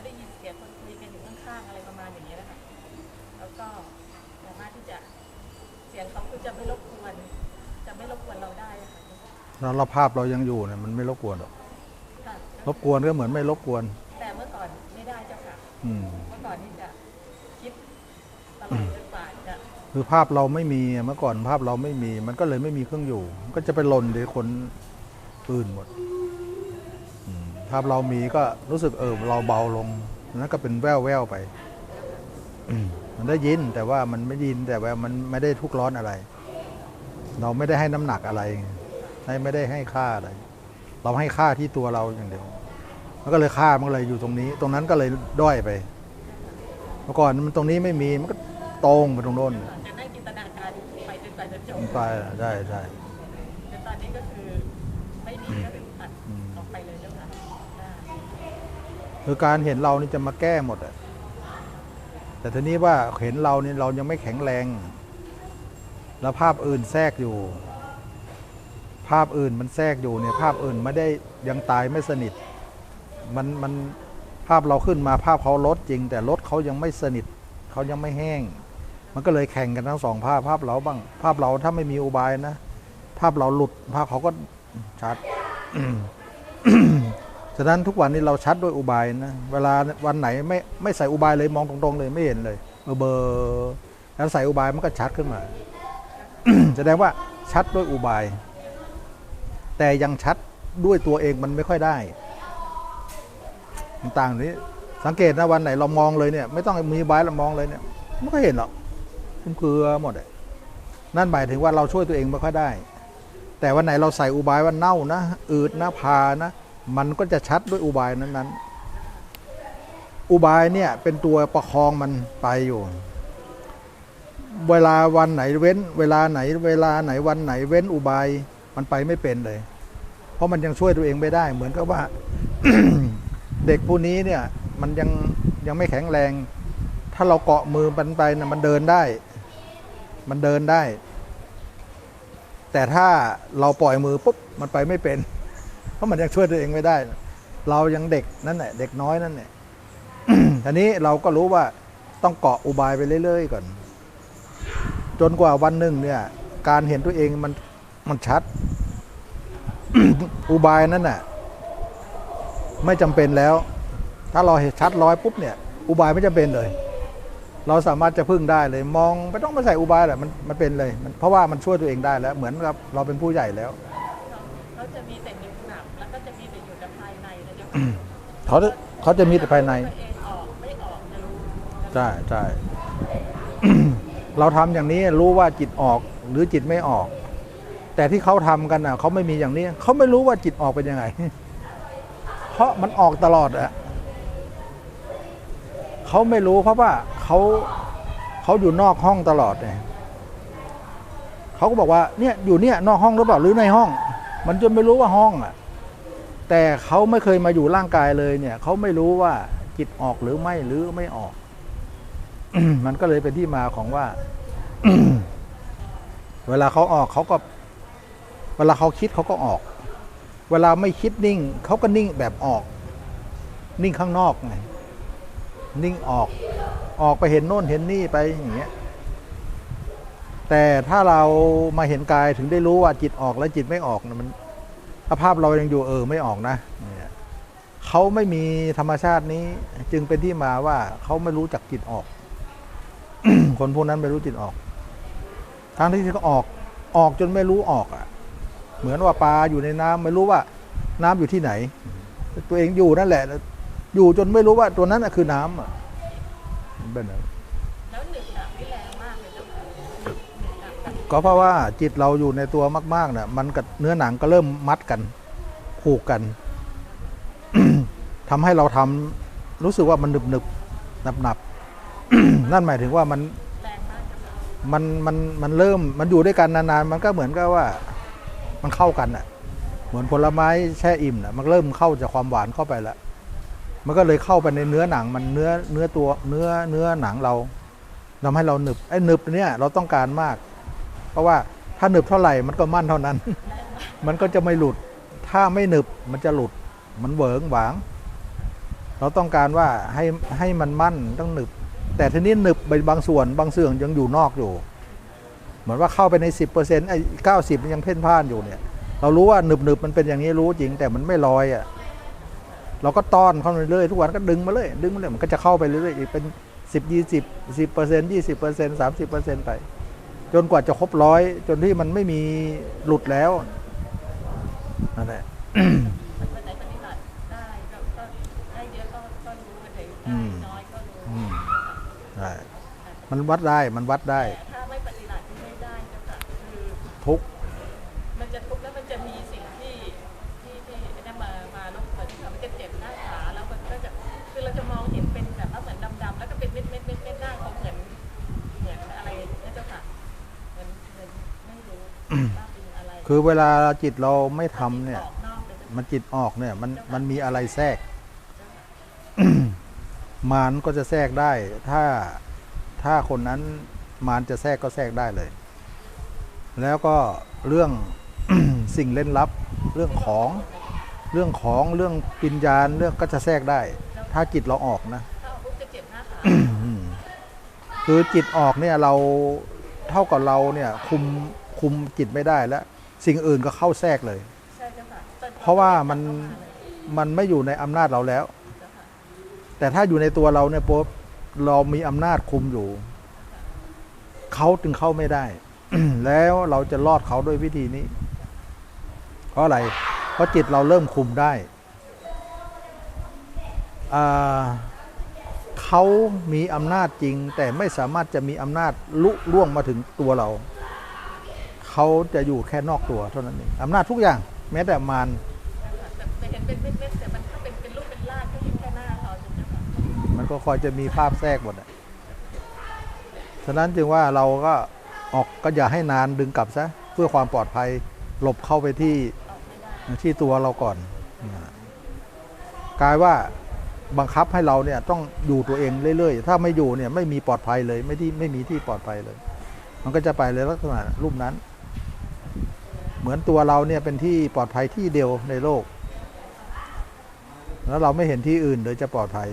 แล้วได้ยินเสียงคนคุยกันอยู่ข้างๆอะไรประมาณอย่างนี้ยนะคะแล้วก็สามารถที่จะเสียงเขาคือจะไม่รบกวน จะไม่รบกวนเราได้อะค่ะแล้วเราภาพเรายังอยู่เนี่ยมันไม่รบกวนหรอกค่ะรบกวนก็เหมือนไม่รบกวน แต่เมื่อก่อนไม่ได้เจ้าค่ะ อืม เมื่อก่อนนี่จะคิดตลอดจนกว่าจะคือภาพเราไม่มีเมื่อก่อนภาพเราไม่มี มันก็เลยไม่มีเครื่องอยู่ มันก็จะไปหล่นเดี๋ยวคนอื่นหมด อืมภาพเรามีก็รู้สึกเออเราเบาลงนั่นก็เป็นแววแววๆไปอืมมันได้ยินแต่ว่ามันไม่ยินแต่ว่ามันไม่ได้ทุกข์ร้อนอะไร เราไม่ได้ให้น้ำหนักอะไรให้ไม่ได้ให้ค่าอะไร เราให้ค่าที่ตัวเราอย่างเดียวมันก็เลยค่ามันก็เลยอยู่ตรงนี้ ตรงนั้นก็เลยด้อยไปเมื่อก่อนมันตรงนี้ไม่มีมันก็ตรงไปตรงโน้นจะได้จินตนาการไปจนกว่าจะจบมันไปอะใช่ใช่แต่ตอนนี้ก็คือไม่มีก็คือตัดอื คือการเห็นเรานี่จะมาแก้หมดอะแต่ทีนี้ว่าเห็นเรานี่เรายังไม่แข็งแรง แล้วภาพอื่นแทรกอยู่ ภาพอื่นมันแทรกอยู่เนี่ยภาพอื่นไม่ได้ยังตายไม่สนิท มันมันภาพเราขึ้นมาภาพเขาลดจริง แต่ลดเขายังไม่สนิทเขายังไม่แห้ง มันก็เลยแข่งกันทั้งสองภาพภาพเราบ้าง ภาพเราถ้าไม่มีอุบายนะ ภาพเราหลุดภาพเขาก็ชัด ฉะนั้นทุกวันนี้เราชัดด้วยอุบายนะ เวลาวันไหนไม่ไม่ใส่อุบายเลยมองตรงๆเลยไม่เห็นเลยเบอร์เบอร์แล้วใส่อุบายมันก็ชัดขึ้นมาแสดงว่าชัดด้วยอุบาย แต่ยังชัดด้วยตัวเองมันไม่ค่อยได้ต่างนี้สังเกตนะวันไหนเรามองเลยเนี่ย ไม่ต้องมีบายเรามองเลยเนี่ยไม่ค่อยเห็นหรอกคลุมเคือหมดอะนั่นหมายถึงว่าเราช่วยตัวเองไม่ค่อยได้ แต่วันไหนเราใส่อุบายว่าเน่านะอืดนะพานะ มันก็จะชัดด้วยอุบายนั้นๆ อุบายเนี่ยเป็นตัวประคองมันไปอยู่ เวลาวันไหนเว้น เวลาไหน เวลาไหนวันไหนเว้นอุบายมันไปไม่เป็นเลย เพราะมันยังช่วยตัวเองไม่ได้ เหมือนกับว่า เด็กผู้นี้เนี่ยมันยังยังไม่แข็งแรง ถ้าเราเกาะมือมันไปนะมันเดินได้ มันเดินได้ แต่ถ้าเราปล่อยมือปุ๊บมันไปไม่เป็น เพราะมันยังช่วยตัวเองไม่ได้ เรายังเด็กนั่นแหละเด็กน้อยนั่นแหละทีนี้เราก็รู้ว่าต้องเกาะอุบายไปเรื่อยๆก่อน จนกว่าวันหนึ่งเนี่ย การเห็นตัวเองมันมันชัด อุบายนั้นน่ะไม่จำเป็นแล้ว ถ้าเราเห็นชัดร้อยปุ๊บเนี่ย อุบายไม่จำเป็นเลย เราสามารถจะพึ่งได้เลย มองไม่ต้องมาใส่อุบายแหละมันมันเป็นเลย เพราะว่ามันช่วยตัวเองได้แล้ว เหมือนกับเราเป็นผู้ใหญ่แล้ว เจ้าเขาจะเขาจะมีแต่ภายในตัวเองออกไม่ออกจะรู้ใช่ใช่เราทำอย่างนี้รู้ว่าจิตออกหรือจิตไม่ออก แต่ที่เขาทำกันน่ะเขาไม่มีอย่างนี้เขาไม่รู้ว่าจิตออกเป็นยังไง เพราะมันออกตลอดอะเขาไม่รู้เพราะว่าเขาเขาอยู่นอกห้องตลอดเนี่ยเขาก็บอกว่าเนี่ยอยู่เนี่ยนอกห้องหรือเปล่าหรือในห้อง มันจนไม่รู้ว่าห้องอะ แต่เขาไม่เคยมาอยู่ร่างกายเลยเนี่ยเขาไม่รู้ว่าจิตออกหรือไม่หรือไม่ออก มันก็เลยเป็นที่มาของว่า เวลาเขาออกเขาก็ เวลาเขาคิดเขาก็ออก เวลาไม่คิดนิ่งเขาก็นิ่งแบบออก นิ่งข้างนอกไงนิ่งออก ออกไปเห็นโน่นเห็นนี่ไปอย่างเงี้ยแต่ถ้าเรามาเห็นกายถึงได้รู้ว่าจิตออกและจิตไม่ออกนะมัน ถ้าภาพเรายังอยู่เออไม่ออกนะเนี่ยเขาไม่มีธรรมชาตินี้ จึงเป็นที่มาว่าเขาไม่รู้จักจิตออก คนพวกนั้นไม่รู้จิตออกทั้งที่เขาออกออกจนไม่รู้ออกอะ เหมือนว่าปลาอยู่ในน้ำไม่รู้ว่าน้ำอยู่ที่ไหน ตัวเองอยู่นั่นแหละ อยู่จนไม่รู้ว่าตัวนั้นคือน้ำอะเป็นแบบ ก็เพราะว่าจิตเราอยู่ในตัวมากๆเนี่ยมันกับเนื้อหนังก็เริ่มมัดกันผูกกันทำให้เราทำรู้สึกว่ามันหนึบหนึบหนับหนับๆนั่นหมายถึงว่ามันแรงมากเจ้าค่ะมันมันมันเริ่มมันอยู่ด้วยกันนานๆ มันก็เหมือนกับว่ามันเข้ากันอะ เหมือนผลไม้แช่อิ่มน่ะมันเริ่มเข้าจากความหวานเข้าไปแล้วมันก็เลยเข้าไปในเนื้อหนังมันเนื้อเนื้อตัวเนื้อเนื้อหนังเราทำให้เราหนึบไอ้หนึบเนี่ยเราต้องการมาก เพราะว่าถ้าหนึบเท่าไหร่มันก็มั่นเท่านั้น มันก็จะไม่หลุด ถ้าไม่หนึบมันจะหลุด มันเหวิงหวาง เราต้องการว่าให้ให้มันมั่นต้องหนึบ แต่ทีนี้หนึบไปบางส่วนบางเสื่องยังอยู่นอกอยู่ เหมือนว่าเข้าไปใน 10%ไอ้เก้าสิบยังเพ่นพ่านอยู่เนี่ย เรารู้ว่าหนึบหนึบมันเป็นอย่างนี้รู้จริงแต่มันไม่ลอยอะ เราก็ต้อนเข้าไปเรื่อยทุกวันก็ดึงมาเลยดึงมาเลยมันก็จะเข้าไปเรื่อยๆอีกเป็นสิบยี่สิบสิบเปอร์เซ็นต์ยี่สิบเปอร์เซ็นต์สามสิบเปอร์เซ็นต์ไป จนกว่าจะครบร้อยจนที่มันไม่มีหลุดแล้วนั่นแหละวันไหนปฏิบัติได้ก็ก็ได้เยอะก็ก็รู้วันไหนอืได้มน้อยก็รู้อืมใช่มันวัดได้มันวัดได้ คือเวลาจิตเราไม่ทำเนี่ย มันจิตออกเนี่ย มันมันมีอะไรแทรก มารก็จะแทรกได้ ถ้าถ้าคนนั้นมารจะแทรกก็แทรกได้เลย แล้วก็เรื่องสิ่งเล่นลับ เรื่องของเรื่องของเรื่องปิญญาณเรื่องก็จะแทรกได้ ถ้าจิตเราออกนะคือจิตออกเนี่ยเราเท่ากับเราเนี่ยคุมคุมจิตไม่ได้แล้ว สิ่งอื่นก็เข้าแทรกเลย ใช่เจ้าค่ะต้นเพราะว่ามันเข้ามาเลยมันไม่อยู่ในอำนาจเราแล้วเจ้าค่ะแต่ถ้าอยู่ในตัวเราเนี่ยปุ๊บเรามีอำนาจคุมอยู่ เขาจึงเข้าไม่ได้ แล้วเราจะรอดเขาด้วยวิธีนี้ เพราะอะไร เพราะจิตเราเริ่มคุมได้อ่าเขามีอำนาจจริง แต่ไม่สามารถจะมีอำนาจลุล่วงมาถึงตัวเรา เขาจะอยู่แค่นอกตัวเท่านั้นเองอำนาจทุกอย่างแม้แต่มารแต่เห็นเป็นเม็ดๆแต่มันถ้าเป็นเป็นรูปเป็นร่างก็แค่หน้าเขาใช่ไหมคะมันก็คอยจะมีภาพแทรกหมดอะฉะนั้นจึงว่าเราก็ออกก็อย่าให้นานดึงกลับซะเพื่อความปลอดภัยหลบเข้าไปที่ที่ตัวเราก่อนกลายว่าบังคับให้เราเนี่ยต้องอยู่ตัวเองเรื่อยๆ ถ้าไม่อยู่เนี่ยไม่มีปลอดภัยเลย ไม่ที่ไม่มีที่ปลอดภัยเลย มันก็จะไปเลยลักษณะรูปนั้น เหมือนตัวเราเนี่ยเป็นที่ปลอดภัยที่เดียวในโลก แล้วเราไม่เห็นที่อื่นเลยจะปลอดภัย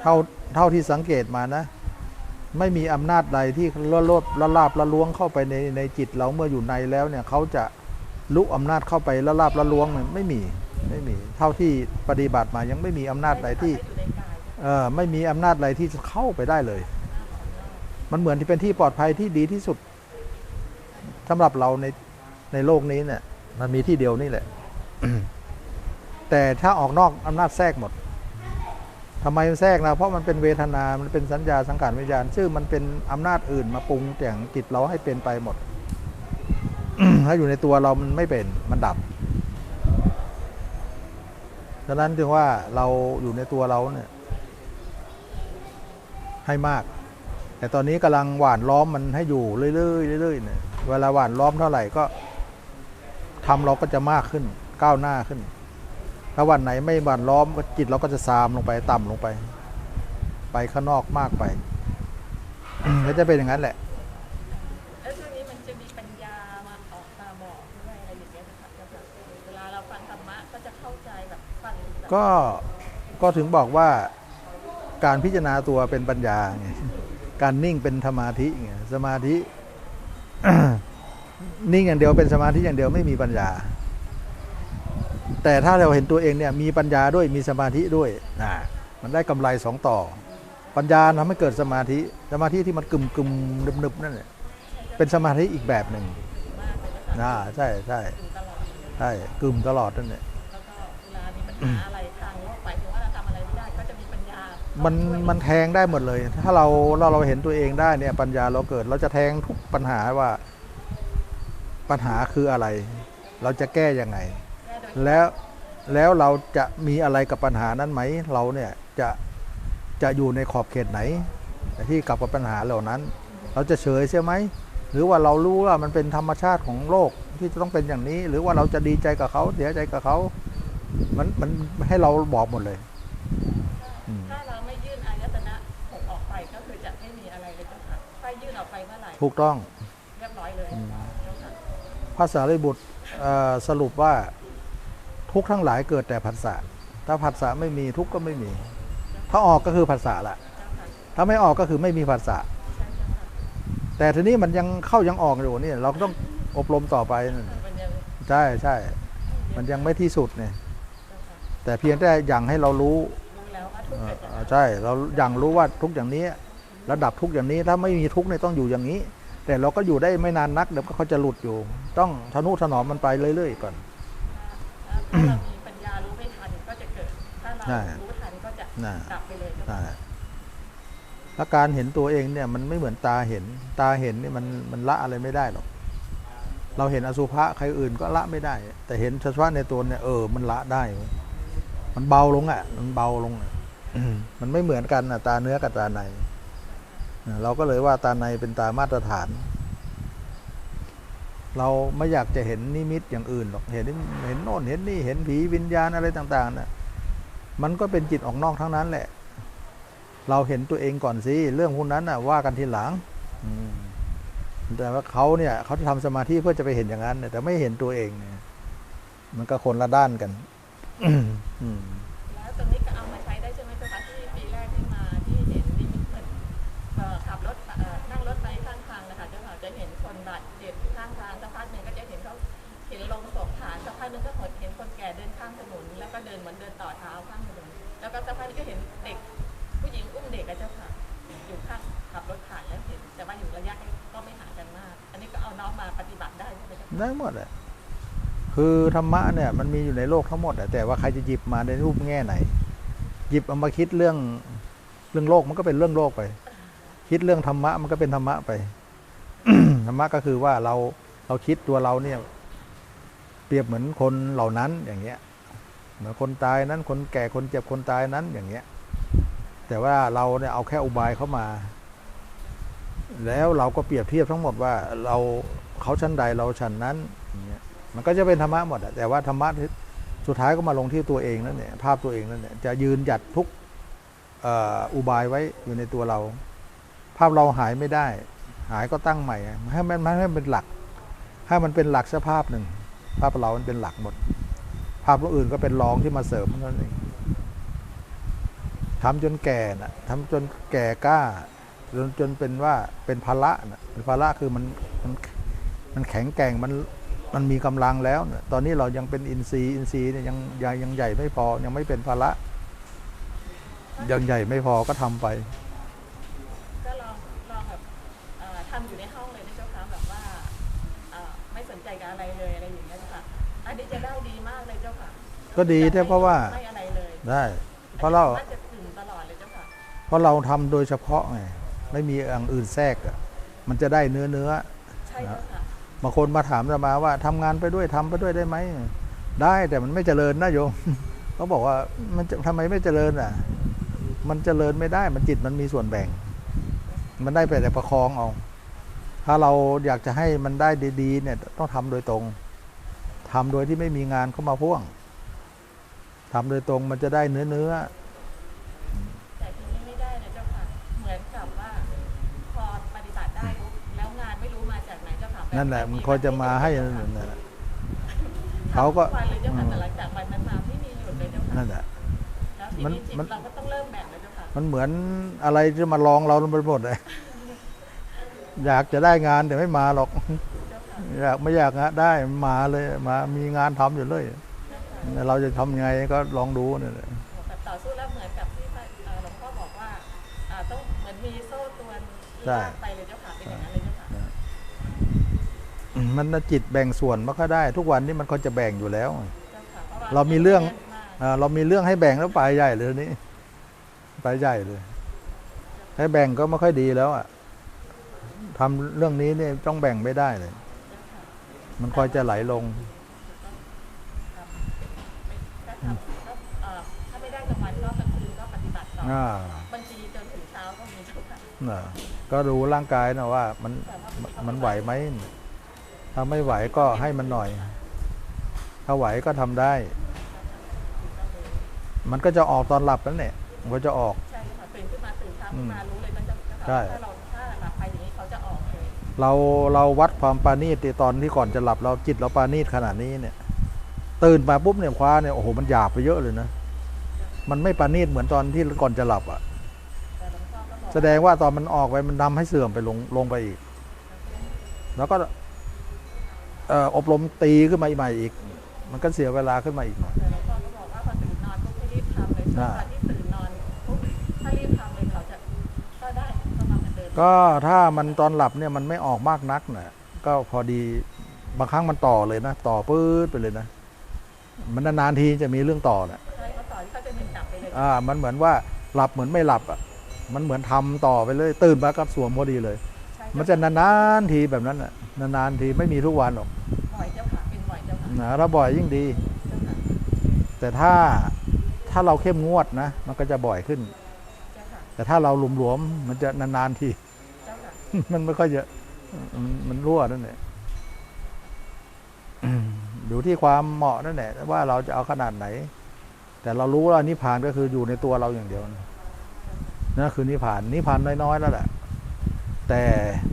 เท่าเท่าที่สังเกตมานะ ไม่มีอำนาจใดที่ละลดละลาบละล้วงเข้าไปในในจิตเราเมื่ออยู่ในแล้วเนี่ยเขาจะลุกอำนาจเข้าไปละลาบละล้วงเนี่ยไม่มีไม่มี เท่าที่ปฏิบัติมายังไม่มีอำนาจใดที่เออไม่มีอำนาจใดที่จะเข้าไปได้เลย มันเหมือนที่เป็นที่ปลอดภัยที่ดีที่สุด สำหรับเราในในโลกนี้เนี่ย มันมีที่เดียวนี่แหละ แต่ถ้าออกนอกอำนาจแทรกหมดทำไมมันแทรกนะเพราะมันเป็นเวทนา มันเป็นสัญญาสังขารวิญญาณ ซึ่งมันเป็นอำนาจอื่นมาปรุงแต่งจิตเราให้เป็นไปหมด ถ้าอยู่ในตัวเรามันไม่เป็น มันดับฉะนั้นจึงว่าเราอยู่ในตัวเราเนี่ย ให้มาก แต่ตอนนี้กำลังหว่านล้อมมันให้อยู่เรื่อยๆเรื่อยๆเนี่ย เวลาหว่านล้อมเท่าไหร่ก็ทำเราก็จะมากขึ้นก้าวหน้าขึ้น ถ้าวันไหนไม่หว่านล้อมก็จิตเราก็จะซามลงไปต่ำลงไป ไปข้างนอกมากไปก็จะเป็นอย่างนั้นแหละแล้วช่วงนี้มันจะมีปัญญามาออกมาบอกด้วยอะไรอย่างเงี้ยนะคะแล้วแบบเวลาเราฟังธรรมะก็จะเข้าใจแบบฟังแบบก็ก็ถึงบอกว่าการพิจารณาตัวเป็นปัญญาไงการนิ่งเป็นสมาธิไงสมาธิ นิ่งอย่างเดียวเป็นสมาธิอย่างเดียวไม่มีปัญญา แต่ถ้าเราเห็นตัวเองเนี่ยมีปัญญาด้วยมีสมาธิด้วยนะมันได้กำไรสองต่อ ปัญญาทำให้เกิดสมาธิสมาธิที่มันกึมกึมนึบนึบนั่นแหละเป็นสมาธิอีกแบบหนึ่งนะใช่ใช่อยู่ตลอดใช่กึมตลอดนั่นแหละมันมันแทงได้หมดเลย ถ้าเราเราเราเห็นตัวเองได้เนี่ยปัญญาเราเกิด เราจะแทงทุกปัญหาว่า ปัญหาคืออะไร เราจะแก้ยังไงแก้โดยแล้วแล้วเราจะมีอะไรกับปัญหานั้นไหม เราเนี่ยจะจะอยู่ในขอบเขตไหน ที่กับปัญหาเหล่านั้น เราจะเฉยใช่ไหมหรือว่าเรารู้ว่ามันเป็นธรรมชาติของโลกที่จะต้องเป็นอย่างนี้ หรือว่าเราจะดีใจกับเขาเสียใจกับเขา มันมันให้เราบอกหมดเลยอืมถ้าเราไม่ยื่นอายตนะหกออกไปก็คือจะไม่มีอะไรเลยเจ้าค่ะถ้ายื่นออกไปเมื่อไหร่ถูกต้อง เรียบร้อยเลย อืม เจ้าค่ะ พระสารีบุตรสรุปว่าทุกทั้งหลายเกิดแต่ผัสสะถ้าผัสสะไม่มีทุกก็ไม่มี ถ้าออกก็คือผัสสะละเจ้าค่ะถ้าไม่ออกก็คือไม่มีผัสสะแต่ทีนี้มันยังเข้ายังออกอยู่นี่เราก็ต้องอบรมต่อไปใช่ใช่มันยังไม่ที่สุดเนี่ยแต่เพียงแต่อย่างให้เรารู้ใช่เราอย่างรู้ว่าทุกอย่างนี้ ระดับทุกอย่างนี้ถ้าไม่มีทุกเนี่ยต้องอยู่อย่างนี้ แต่เราก็อยู่ได้ไม่นานนักเดี๋ยวก็เขาจะหลุดอยู่ ต้องทนุถนอมมันไปเรื่อยๆก่อนถ้าเรามีปัญญารู้ไม่ทันก็จะเกิด ถ้าเราใช่รู้ทันก็จะน่ะดับไปเลยเจ้าใช่ค่ะแล้วการเห็นตัวเองเนี่ยมันไม่เหมือนตาเห็น ตาเห็นนี่มันมันละอะไรไม่ได้หรอก เราเห็นอสุภะใครอื่นก็ละไม่ได้ แต่เห็นเฉพาะในตัวเนี่ยเออมันละได้เว้ยมันเบาลงอะ มันเบาลงอะอืมมันไม่เหมือนกันอะตาเนื้อกับตาในอะ เราก็เลยว่าตาในเป็นตามาตรฐาน เราไม่อยากจะเห็นนิมิตอย่างอื่นหรอกเห็นเห็นโน่นเห็นนี่เห็นผีวิญญาณอะไรต่างๆน่ะมันก็เป็นจิตออกนอกทั้งนั้นแหละ เราเห็นตัวเองก่อนสิเรื่องพวกนั้นน่ะว่ากันทีหลังแต่ว่าเขาเนี่ยเขาจะทำสมาธิเพื่อจะไปเห็นอย่างนั้นแต่ไม่เห็นตัวเองเนี่ยมันก็คนละด้านกัน อืม หนึ่งก็เห็นคนแก่เดินข้ามถนนแล้วก็เดินเหมือนเดินต่อเท้าข้ามถนนแล้วก็สักพักนึงก็เห็นเด็ก ผู้หญิงอุ้มเด็กอะเจ้าค่ะอยู่ข้างขับรถผ่านแล้วเห็น แต่ว่าอยู่ระยะก็ไม่ห่างกันมาก อันนี้ก็เอาน้องมาปฏิบัติได้ใช่ไหมได้หมดเลยคือธรรมะเนี่ยมันมีอยู่ในโลกทั้งหมดแต่ว่าใครจะหยิบมาในรูปแง่ไหน หยิบเอามาคิดเรื่องเรื่องโลกมันก็เป็นเรื่องโลกไป คิดเรื่องธรรมะมันก็เป็นธรรมะไปธรรมะก็คือว่าเราเราคิดตัวเราเนี่ย เปรียบเหมือนคนเหล่านั้นอย่างเงี้ยเหมือนคนตายนั้นคนแก่คนเจ็บคนตายนั้นอย่างเงี้ยแต่ว่าเราเนี่ยเอาแค่อุบายเข้ามา แล้วเราก็เปรียบเทียบทั้งหมดว่าเราเขาชั้นใดเราชั้นนั้นอย่างเงี้ยมันก็จะเป็นธรรมะหมดแต่ว่าธรรมะสุดท้ายก็มาลงที่ตัวเองนั่นเนี่ยภาพตัวเองนั่นเนี่ยจะยืนหยัดทุกอุบายไว้อยู่ในตัวเรา ภาพเราหายไม่ได้ หายก็ตั้งใหม่ให้มันให้มันเป็นหลัก ให้มันเป็นหลักสภาพหนึ่ง ภาพเราเป็นหลักหมด ภาพตัวอื่นก็เป็นรองที่มาเสริมเท่านั้นเองทำจนแก่นะทำจนแก่กล้าจนจนเป็นว่าเป็นภาระนะเป็นภาระคือมันมันมันแข็งแกร่งมันมันมีกำลังแล้วนะตอนนี้เรายังเป็นอินทรีย์อินทรีย์เนี่ยยังยังยังใหญ่ไม่พอยังไม่เป็นภาระยังใหญ่ไม่พอก็ทำไปก็ลองลองแบบทำอยู่ในห้องเลยนะเจ้าค่ะแบบว่าไม่สนใจกับอะไรเลย นนี้จะได้ดีมากเลยเจ้าค่ะก็ดีแต่เพราะว่าไม่อะไรเลยได้ เพราะเราน่าจะถึงตลอดเลยเจ้าค่ะเพราะเราทำโดยเฉพาะไงไม่มีอย่างอื่นแทรกอะมันจะได้เนื้อเนื้อใช่เจ้าค่ะบางคนมาถามอาตมาว่าทำงานไปด้วยทำไปด้วยได้ไหมได้แต่มันไม่เจริญนะโยมเขาบอกว่ามันจะทำไมไม่เจริญอะ มันเจริญไม่ได้มันจิตมันมีส่วนแบ่ง มันได้ไปแต่ประคองเอาถ้าเราอยากจะให้มันได้ดีๆเนี่ยต้องทำโดยตรง ทำโดยที่ไม่มีงานเข้ามาพ่วงทำโดยตรงมันจะได้เนื้อเนื้อแต่ทีนี้ไม่ได้นะเจ้าค่ะ เหมือนกับว่าพอปฏิบัติได้ปุ๊บแล้วงานไม่รู้มาจากไหนเจ้าค่ะนั่นแหละมันคอยจะมาให้นั่นแหละเขาก็ทำทุวันเลยเจ้าค่ะแต่หลังจากวันนั้นมาไม่มีหยุดเลยเจ้าค่ะนั่นแหละแล้วทีมันนี้จิตมันเราก็ต้องเริ่มแบ่งเลยเจ้าค่ะมันเหมือนอะไรที่มาลองเราไปหมดเลยอยากจะได้งานแต่ไม่มาหรอกเจ้าค่ะ อยากไม่อยากงะได้มาเลยมามีงานทำอยู่เลยเจ้าค่ะเราจะทำยังไงก็ลองดูเนี่ยแหละแบบต่อสู้แล้วเหมือนกับที่พระเอ่อหลวงพ่อบอกว่าอ่าต้องเหมือนมีโซ่ตรวนใช่ลากไปเลยเจ้าค่ะเป็นอย่างนั้นเลยเจ้าค่ะมันน่ะจิตแบ่งส่วนมันก็ได้ ทุกวันนี้มันก็จะแบ่งอยู่แล้วเจ้าค่ะพะว่เรามีเรื่องแน่นมากอ่าเรามีเรื่องให้แบ่งแล้วไปใหญ่เลยนี่ไปใหญ่เลยให้แบ่งก็ไม่ค่อยดีแล้วอะทำเรื่องนี้เนี่ยต้องแบ่งไม่ได้เลยเจ้าค่ะ มันคอยจะไหลลงครับไม่ถ้าทำก็เอ่อถ้าไม่ได้กลางวันก็กลางคืนก็ปฏิบัติต่อออ่าบางทีจนถึงเช้าก็มีเจ้าค่ะน่ะก็ดูร่างกายนะว่า มันมันไหวไหมถ้าไม่ไหวก็ให้มันหน่อย ถ้าไหวก็ทำได้ มันก็จะออกตอนหลับนั่นแหละมันก็จะออกใช่ค่ะตื่นขึ้นมาตื่นเช้าอืขึ้นมมารู้เลยมันจะจะใช่ เลยเราเราวัดความปราณีตตอนที่ก่อนจะหลับเราจิตเราปราณีตขนาดนี้เนี่ย ตื่นมาปุ๊บเนี่ยคว้าเนี่ยโอ้โหมันหยาบไปเยอะเลยนะมันไม่ประณีตเหมือนตอนที่ก่อนจะหลับอะแต่หลวงพ่อก็บอกแสดงว่าตอนมันออกไปมันทำให้เสื่อมไปลงลงไปอีก แล้วก็เอ่ออบรมตีขึ้นมาอีกใหม่อีก มันก็เสียเวลาขึ้นมาอีกหน่อยแต่หลวงพ่อก็บอกว่าพอตื่นนอนปุ๊บให้รีบทำเลยได้ตอน ก็ถ้ามันตอนหลับเนี่ยมันไม่ออกมากนักนะก็พอดีบางครั้งมันต่อเลยนะ ต่อปื๊ดไปเลยนะ มันนานๆทีจะมีเรื่องต่อนะใช่เขาสอนเขาจะมีจับไปเลยอ่า มันเหมือนว่าหลับเหมือนไม่หลับอะมันเหมือนทำต่อไปเลย ตื่นมาก็สวมพอดีเลยใช่มันจะนานๆทีแบบนั้นอะนานๆทีไม่มีทุกวันหรอกบ่อยเจ้าค่ะเป็นบ่อยเจ้าค่ะนะถ้าบ่อยยิ่งดีเจ้าค่ะแต่ถ้าถ้าเราเข้มงวดนะ มันก็จะบ่อยขึ้นเจ้าค่ะแต่ถ้าเราหลวมๆมันจะนานๆทีเจ้าค่ะ มันไม่ค่อยเยอะ มันรั่วนั่นแหละอยู่ที่ความเหมาะนั่นแหละว่าเราจะเอาขนาดไหน แต่เรารู้ว่านิพานก็คืออยู่ในตัวเราอย่างเดียวนั่นคือนิพานนิพานน้อยๆแล้วแหละแต่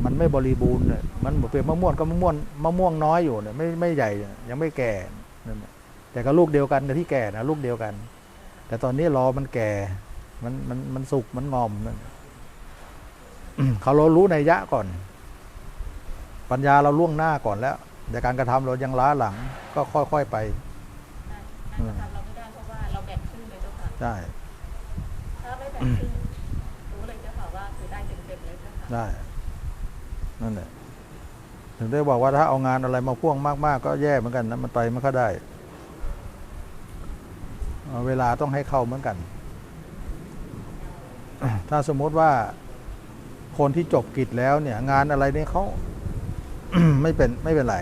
มันไม่บริบูรณ์เนี่ยมันเหมือนเป็นมะม่วงก็มะม่วงมะม่วงน้อยอยู่เนี่ยไม่ไม่ใหญ่ยังไม่แก่นั่นน่ะแต่ก็ลูกเดียวกันแต่ที่แก่นะลูกเดียวกัน แต่ตอนนี้รอมันแก่ มันมันมันสุกมันงอมนั่น เขาเรารู้ในยยะก่อน ปัญญาเราล่วงหน้าก่อนแล้ว แต่การกระทำเรายังล้าหลัง ก็ค่อยๆไปได้การกระทำเราไม่ได้เพราะว่าเราแบ่งครึ่งเลยเจ้าค่ะได้ถ้าไม่แบ่งครึ่งรู้เลยเจ้าค่ะว่าคือได้เต็มๆเลยเจ้าค่ะได้ นั่นแหละถึงได้บอกว่าถ้าเอางานอะไรมาพ่วงมากๆ ก็แย่เหมือนกันนะมันไปไม่ค่อยได้เอาเวลาต้องให้เข้าเหมือนกัน ถ้าสมมติว่า คนที่จบกิจแล้วเนี่ย งานอะไรเนี่ยเขา ไม่เป็นไม่เป็นไร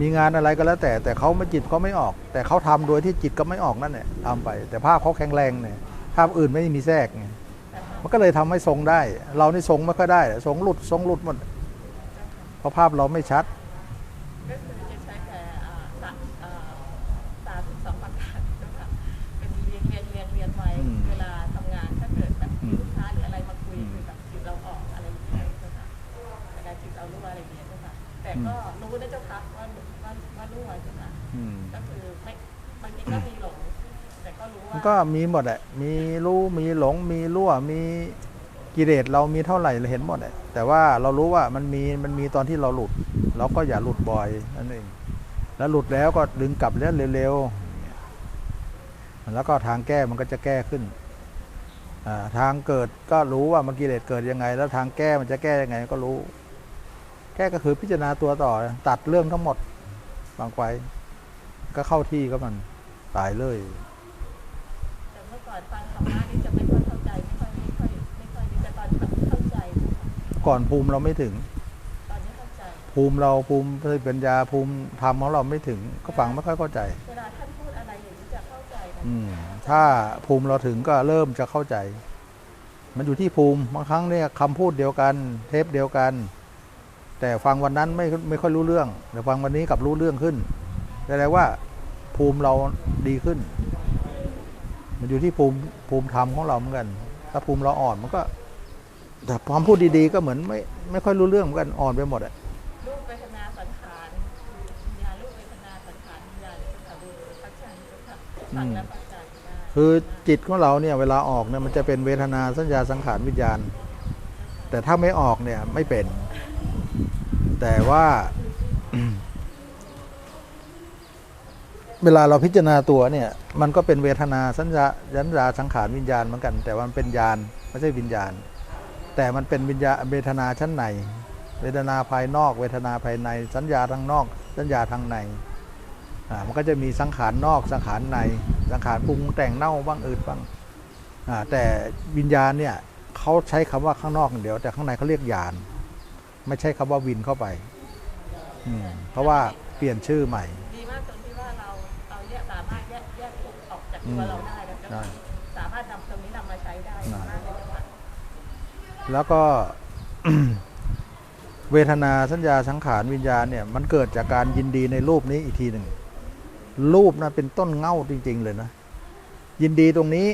มีงานอะไรก็แล้วแต่ แต่เขาไม่จิตเขาไม่ออก แต่เขาทำโดยที่จิตก็ไม่ออกนั่นแหละทำไป แต่ภาพเขาแข็งแรงเนี่ยภาพอื่นไม่มีแทรกไงมันก็เลยทำให้ทรงได้ เรานี่ทรงไม่ค่อยได้ทรงหลุดทรงหลุดหมดเพราะภาพเราไม่ชัด แต่ก็รู้นะเจ้าค่ะว่าว่าว่ารั่วเจ้าค่ะอืมก็คือไม่บางทีก็มีหลงแต่ก็รู้มันว่าก็มีหมดแหละมีรู้มีหลงมีรั่วมีกิเลสเรามีเท่าไหร่เราเห็นหมดแหละแต่ว่าเรารู้ว่ามันมีมันมีตอนที่เราหลุด เราก็อย่าหลุดบ่อยนั่นเองแล้วหลุดแล้วก็ดึงกลับแล้วเร็วๆแล้วก็ทางแก้มันก็จะแก้ขึ้นอ่าทางเกิดก็รู้ว่ามันกิเลสเกิดยังไง แล้วทางแก้มันจะแก้ยังไงก็รู้ แก้ก็คือพิจารณาตัวต่อตัดเรื่องทั้งหมดวางไปก็เข้าที่ก็มันตายเลย แต่เมื่อก่อนฟังธรรมะนี่จะไม่ค่อยเข้าใจไม่ค่อยไม่ค่อยไม่ค่อยดีแต่ตอนนี้แบบเข้าใจเจ้าค่ะก่อนภูมิเราไม่ถึง ตอนนี้เข้าใจ ภูมิเราภูมิสติปัญญาภูมิธรรมของเราไม่ถึง ก็ฟังไม่ค่อยเข้าใจ เวลาท่านพูดอะไรอย่างนี้จะเข้าใจนะอืมถ้าภูมิเราถึงก็เริ่มจะเข้าใจ มันอยู่ที่ภูมิบางครั้งเนี่ยคำพูดเดียวกัน เทปเดียวกัน แต่ฟังวันนั้นไม่ไม่ค่อยรู้เรื่อง แต่ฟังวันนี้กลับรู้เรื่องขึ้นแสดงว่าภูมิเราดีขึ้น มันอยู่ที่ภูมิภูมิธรรมของเราเหมือนกัน ถ้าภูมิเราอ่อนมันก็ แต่ความพูดดีๆก็เหมือนไม่ไม่ค่อยรู้เรื่องเหมือนกันอ่อนไปหมดอะรูปเวทนาสังขารวิญญาณรูปเวทนาสังขารวิญญาณเนี่ยค่ะดูพัฒนาค่ะฟังแล้วเข้าใจได้คือจิตของเราเนี่ยเวลาออกเนี่ยมันจะเป็นเวทนาสัญญาสังขารวิญญาณ แต่ถ้าไม่ออกเนี่ยไม่เป็น แต่ว่าเวลาเราพิจารณาตัวเนี่ย มันก็เป็นเวทนาสัญญาสัญญาสังขารวิญญาณเหมือนกัน แต่มันเป็นญาณไม่ใช่วิญญาณ แต่มันเป็นวิญญาเวทนาชั้นในเวทนาภายนอก เวทนาภายใน สัญญาทางนอก สัญญาทางในอ่ามันก็จะมีสังขารนอกสังขารในสังขารปรุงแต่งเน่าบ้างอืดบ้างอ่าแต่วิญญาณเนี่ยเขาใช้คำว่าข้างนอกอย่างเดียวแต่ข้างในเขาเรียกญาณ ไม่ใช่คำว่าวินเข้าไปอืมเพราะว่าเปลี่ยนชื่อใหม่ ดีมากตรงที่ว่าเราเราแยกสามารถแยกแยกทุกข์ออกจากตัวเราได้แล้วก็ได้ สามารถนำตรงนี้นำมาใช้ได้ได้มากเลยค่ะแล้วก็ เวทนาสัญญาสังขารวิญญาณเนี่ยมันเกิดจากการยินดีในรูปนี้อีกทีหนึ่ง รูปนะเป็นต้นเง่าจริง ๆ เลยนะ ยินดีตรงนี้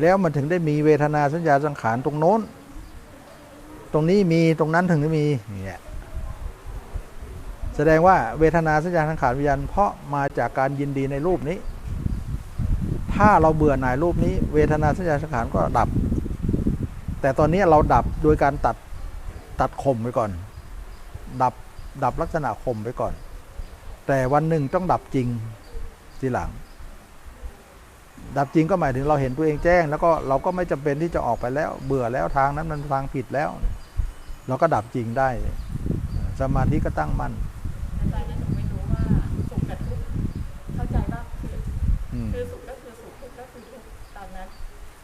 แล้วมันถึงได้มีเวทนาสัญญาสังขารตรงโน้น ตรงนี้มีตรงนั้นถึงได้มีเนี่ยแสดงว่าเวทนาสัญญาสังขารวิญญาณเพราะมาจากการยินดีในรูปนี้ ถ้าเราเบื่อหน่ายรูปนี้ เวทนาสัญญาสังขารก็ดับ แต่ตอนนี้เราดับโดยการตัดตัดข่มไปก่อน ดับดับลักษณะข่มไปก่อน แต่วันหนึ่งต้องดับจริงทีหลัง ดับจริงก็หมายถึงเราเห็นตัวเองแจ้ง แล้วก็เราก็ไม่จำเป็นที่จะออกไปแล้ว เบื่อแล้วทางนั้นมันทางผิดแล้ว เราก็ดับจริงได้ สมาธิก็ตั้งมั่นอาจารย์จะถึงไม่รู้ว่าสุขกับทุกข์เข้าใจว่าคืออืมคือสุขก็คือสุขทุกข์ก็คือทุกข์ตามนั้น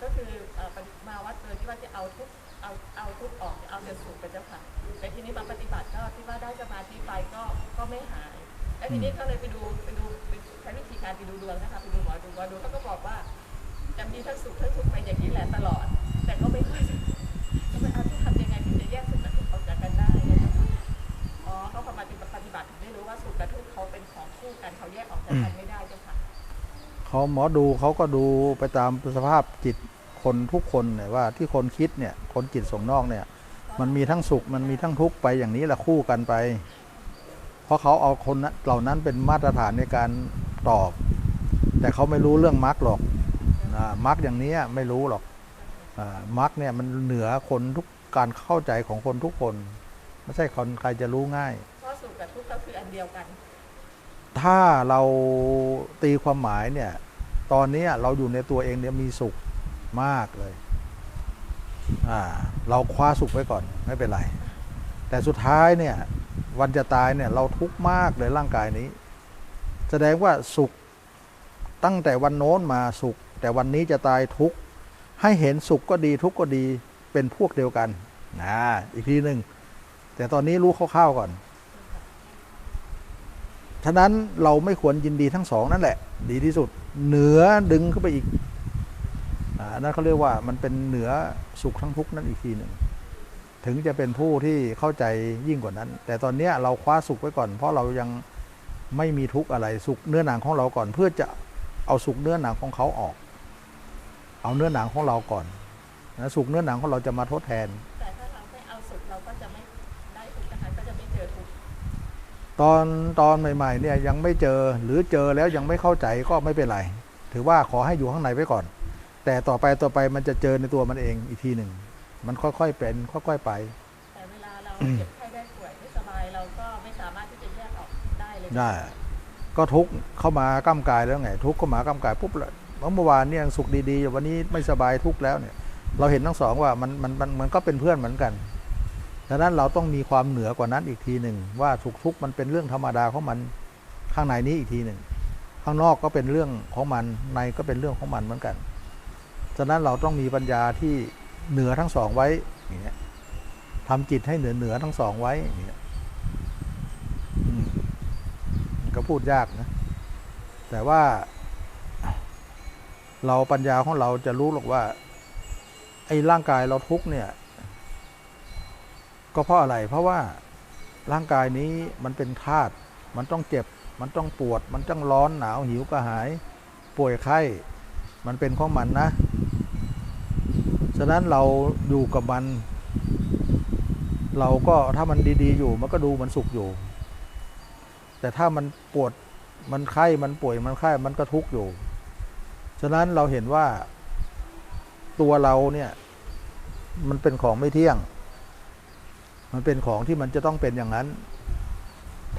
ก็คือเอ่อปฏิมาวัดเลยที่ว่าจะเอาทุกข์เอาเอาทุกข์ออกเอาแต่สุขไปเจ้าค่ะแต่ทีนี้มาปฏิบัติก็ที่ว่าได้สมาธิไปก็ก็ไม่หายแล้วทีนี้ก็เลยไปดูไปดูไปใช้วิธีการไปดูดวงนะคะไปดูหมอดูหมอดูเขาก็บอกว่าจะมีทั้งสุขทั้งทุกข์ไปอย่างนี้แหละตลอด แต่ก็ไม่ค่อย ปฏิบัติปฏิบัติถึงได้รู้ว่าสุขกับทุกข์เขาเป็นของคู่กันเขาแยกออกจากกันไม่ได้เจ้าค่ะเขาหมอดูเขาก็ดูไปตามสภาพจิตคนทุกคนเนี่ยว่าที่คนคิดเนี่ยคนจิตส่งนอกเนี่ย มันมีทั้งสุขมันมีทั้งทุกข์ไปอย่างนี้แหละคู่กันไป เพราะเขาเอาคนนั้นเหล่านั้นเป็นมาตรฐานในการตอบ แต่เขาไม่รู้เรื่องมรรคหรอกอ่ามรรคอย่างนี้ไม่รู้หรอกอ่ามรรคเนี่ยมันเหนือคนทุกการเข้าใจของคนทุกคน ไม่ใช่คนใครจะรู้ง่าย เดียวกัน ถ้าเราตีความหมายเนี่ย ตอนนี้เราอยู่ในตัวเองเนี่ยมีสุขมากเลยอ่าเราคว้าสุขไว้ก่อนไม่เป็นไร แต่สุดท้ายเนี่ยวันจะตายเนี่ยเราทุกข์มากเลยร่างกายนี้ แสดงว่าสุขตั้งแต่วันโน้นมาสุข แต่วันนี้จะตายทุกข์ให้เห็นสุขก็ดีทุกข์ก็ดีเป็นพวกเดียวกันนะอีกทีหนึ่งแต่ตอนนี้รู้คร่าวๆก่อน ฉะนั้นเราไม่ควรยินดีทั้งสองนั่นแหละ ดีที่สุด เหนือดึงเข้าไปอีกอานนั้นเขาเรียกว่ามันเป็นเหนือสุขทั้งทุกข์นั่นอีกทีหนึ่งถึงจะเป็นผู้ที่เข้าใจยิ่งกว่านั้น แต่ตอนนี้เราคว้าสุขไว้ก่อน เพราะเรายังไม่มีทุกข์อะไรสุขเนื้อหนังของเราก่อน เพื่อจะเอาสุขเนื้อหนังของเขาออก เอาเนื้อหนังของเราก่อนนะสุขเนื้อหนังของเราจะมาทดแทน ตอนตอนใหม่ๆเนี่ยยังไม่เจอหรือเจอแล้วยังไม่เข้าใจก็ไม่เป็นไร ถือว่าขอให้อยู่ข้างในไว้ก่อน แต่ต่อไปต่อไปมันจะเจอในตัวมันเองอีกทีหนึ่ง มันค่อยๆเป็นค่อยๆไป แต่เวลาเราเจ็บไข้ได้ป่วยไม่สบายเราก็ไม่สามารถที่จะแยกออกได้เลยได้ก็ทุกข์เข้ามาก้ากายแล้วไง ทุกข์เข้ามาก้ากายปุ๊บแล้วเมื่อวานเนี่ยยังสุขดีๆวันนี้ไม่สบายทุกข์แล้วเนี่ย เราเห็นทั้งสองว่ามันมันมันมันก็เป็นเพื่อนเหมือนกัน ดังนั้นเราต้องมีความเหนือกว่านั้นอีกทีหนึ่งว่าสุขทุกข์มันเป็นเรื่องธรรมดาของมันข้างในนี้อีกทีหนึ่งข้างนอกก็เป็นเรื่องของมันในก็เป็นเรื่องของมันเหมือนกันฉะนั้นเราต้องมีปัญญาที่เหนือทั้งสองไว้อย่างเงี้ยทำจิตให้เหนือเหนือทั้งสองไว้อย่างเงี้ยก็พูดยากนะ แต่ว่า เราปัญญาของเราจะรู้หรอกว่า ไอ้ร่างกายเราทุกเนี่ย ก็เพราะอะไร เพราะว่าร่างกายนี้มันเป็นธาตุ มันต้องเจ็บ มันต้องปวด มันต้องร้อนหนาวหิวกระหาย ป่วยไข้ มันเป็นของมันนะ ฉะนั้นเราอยู่กับมัน เราก็ถ้ามันดีๆ อยู่ มันก็ดูมันสุขอยู่ แต่ถ้ามันปวด มันไข้ มันป่วย มันไข้ มันก็ทุกข์อยู่ ฉะนั้นเราเห็นว่าตัวเราเนี่ยมันเป็นของไม่เที่ยง มันเป็นของที่มันจะต้องเป็นอย่างนั้น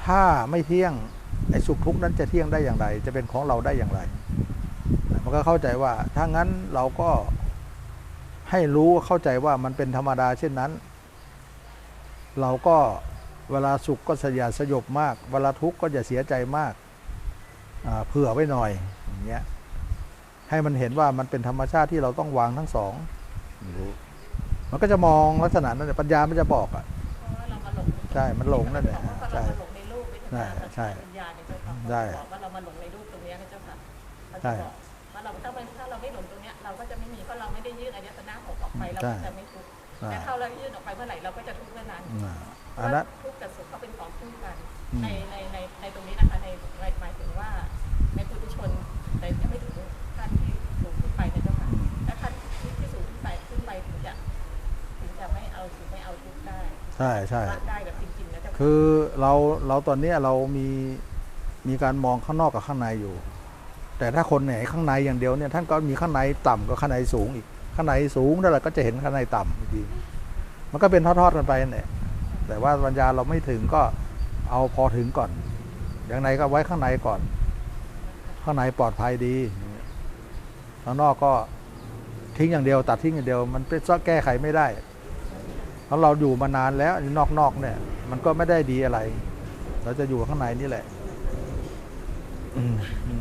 ถ้าไม่เที่ยงไอ้สุขทุกข์นั้นจะเที่ยงได้อย่างไร จะเป็นของเราได้อย่างไรมันก็เข้าใจว่าถ้างั้นเราก็ให้รู้เข้าใจว่ามันเป็นธรรมดาเช่นนั้น เราก็เวลาสุขก็สยาสยบมาก เวลาทุกข์ก็อย่าเสียใจมากอ่าเผื่อไว้หน่อยอย่างเงี้ยให้มันเห็นว่ามันเป็นธรรมชาติที่เราต้องวางทั้งสองมันก็จะมองลักษณะนั้นแหละปัญญามันจะบอกอะ ใช่ มันหลงนั่นแหละเพราะว่าใช่เรามาหลงในรูปเวทนาใช่สัญญาเนี่ยเจ้าค่ะใช่บอกว่าเรามาหลงในรูปตรงเนี้ยนะเจ้าค่ะเขาใช่จะบอกว่าเราถ้าไม่ถ้าเราไม่หลงตรงเนี้ยเราก็จะไม่มีเพราะเราไม่ได้ยื่นอายตนะหกออกไปเราก็จะไม่ทุกข์อ่าแต่ถ้าเรายื่นออกไปเมื่อไหร่เราก็จะทุกข์เมื่อนั้นอ่าเพอัราะนว่านั้นทุกข์กับสุขเขาเป็นของคู่กันอืมในในในในตรงนี้นะคะในในหมายถึงว่าในปุถุชนแต่ยังไม่ถึงขั้นที่สูงขึ้นไปนะเจ้าค่ะอืมและขั้นที่ที่สูงขึ้นไปขึ้นไปถึงจะถึงจะไม่เอาสุขไม่เอาทุกข์ได้ใช่ใช่ละได้ คือเราเราตอนนี้เรามีมีการมองข้างนอกกับข้างในอยู่ แต่ถ้าคนไหนข้างในอย่างเดียวเนี่ยท่านก็มีข้างในต่ำกว่าข้างในสูงอีกข้างในสูงเท่าไหร่ก็จะเห็นข้างในต่ำอีกทีมันก็เป็นทอดๆกันไปเนั่นแต่ว่าปัญญาเราไม่ถึงก็เอาพอถึงก่อน อย่างในก็ไว้ข้างในก่อน ข้างในปลอดภัยดีข้างนอกก็ทิ้งอย่างเดียว ตัดทิ้งอย่างเดียว มันเป็นแก้ไขไม่ได้เพราะเราอยู่มานานแล้วนอกๆเนี่ย มันก็ไม่ได้ดีอะไร เราจะอยู่ข้างในนี่แหละ อืมอืม